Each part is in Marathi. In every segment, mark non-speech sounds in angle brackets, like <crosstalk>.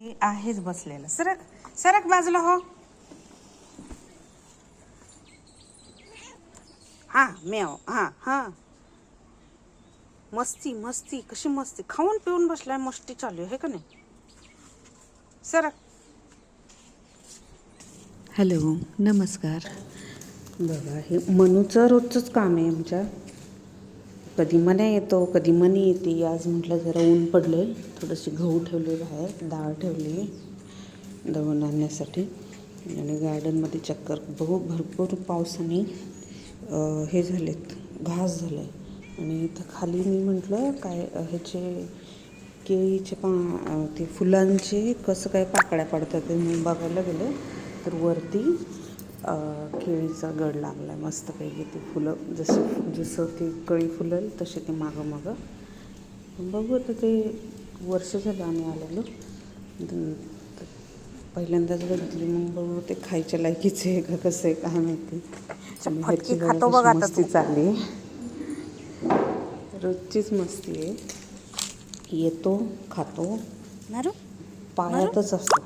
हे आहेच बसलेलं. सरक सरक बाजूला हो. हा मेव हा हा. मस्ती मस्ती कशी मस्ती. खाऊन पिऊन बसलाय मस्ती चालू आहे का नाही? सरक. हॅलो नमस्कार. बघा हे मनूचं रोजचंच काम आहे आमच्या. कधी मने येतो कधी मनी येते आज म्हटलं जरा ऊन पडलं थोडंशी गहू ठेवले बाहेर डाळ ठेवली दळून आणण्यासाठी. आणि गार्डनमध्ये चक्कर बघू भरपूर पावसाने हे झालेत घास झालं आणि इथं खाली मी म्हटलं काय ह्याचे केळीचे पा ते फुलांचे कसं काय पाकळ्या पडतात ते मी बघायला गेले तर वरती केळीचा गड लागला आहे मस्तपैकी ते फुलं जसं जसं ते कळी फुलेल तसे ते मागं मागं. बघू आता ते वर्ष झालं आम्ही आलेलो पहिल्यांदाच बघितली मग बघू ते खायच्या लायकीचे आहे का कसं आहे काय माहिती. मस्ती तू. चालली. रोजचीच मस्ती आहे. येतो खातो. पायातच असतो.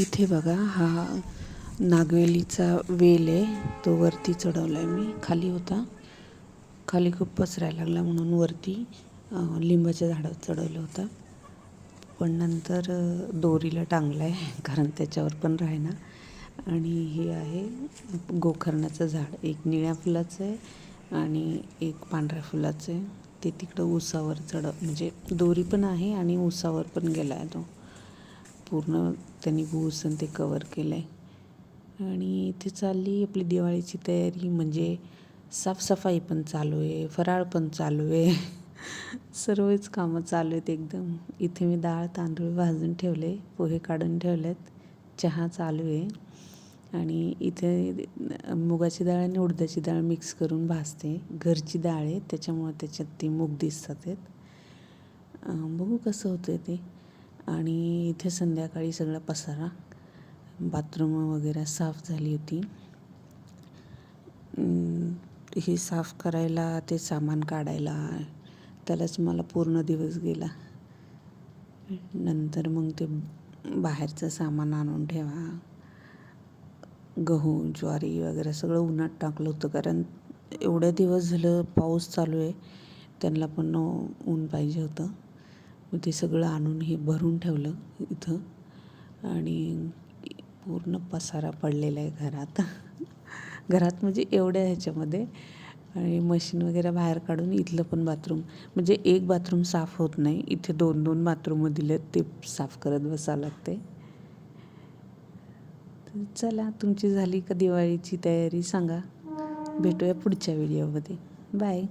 इथे बघा हा नागवेलीचा वेल आहे. तो वरती चढवला आहे मी. खाली होता. खाली खूप पसरायला लागला म्हणून वरती लिंबाच्या झाडावर चढवलं होतं. पण नंतर दोरीला टांगला आहे कारण त्याच्यावर पण राहिना आणि हे आहे गोकर्णाचं झाड. एक निळ्या फुलाचं आहे आणि एक पांढऱ्या फुलाचं आहे. ते तिकडं उसावर चढ म्हणजे दोरी पण आहे आणि उसावर पण गेला आहे तो. पूर्ण त्यांनी भूस ते कवर केलं आहे आणि इथे चालली आपली दिवाळीची तयारी म्हणजे साफसफाई पण चालू आहे फराळ पण चालू आहे. <laughs> सर्वच कामं चालू आहेत एकदम. इथे मी डाळ तांदूळ भाजून ठेवले पोहे काढून ठेवलेत. चहा चालू आहे. आणि इथे मुगाची डाळ आणि उडदाची डाळ मिक्स करून भाजते. घरची डाळ आहे त्याच्यामुळे त्याच्यात ती मूग दिसतात आहेत. बघू कसं होतं ते. आणि इथे संध्याकाळी सगळा पसारा. बाथरूम वगैरे साफ झाली होती. ही साफ करायला ते सामान काढायला त्यालाच मला पूर्ण दिवस गेला. नंतर मग ते बाहेरचं सामान आणून ठेवा. गहू ज्वारी वगैरे सगळं उन्हात टाकलं होतं. कारण एवढ्या दिवस झालं पाऊस चालू आहे त्यांना पण ऊन पाहिजे होतं. मग ते सगळं आणून हे भरून ठेवलं इथं. आणि पूर्ण पसारा पडलेला आहे घरात. <laughs> घरात म्हणजे एवढ्या ह्याच्यामध्ये. आणि मशीन वगैरे बाहेर काढून इथलं पण बाथरूम म्हणजे एक बाथरूम साफ होत नाही. इथे दोन दोन बाथरूम दिले ते साफ करत बसावं लागते तर चला तुमची झाली का दिवाळीची तयारी सांगा. भेटूया पुढच्या व्हिडिओमध्ये बाय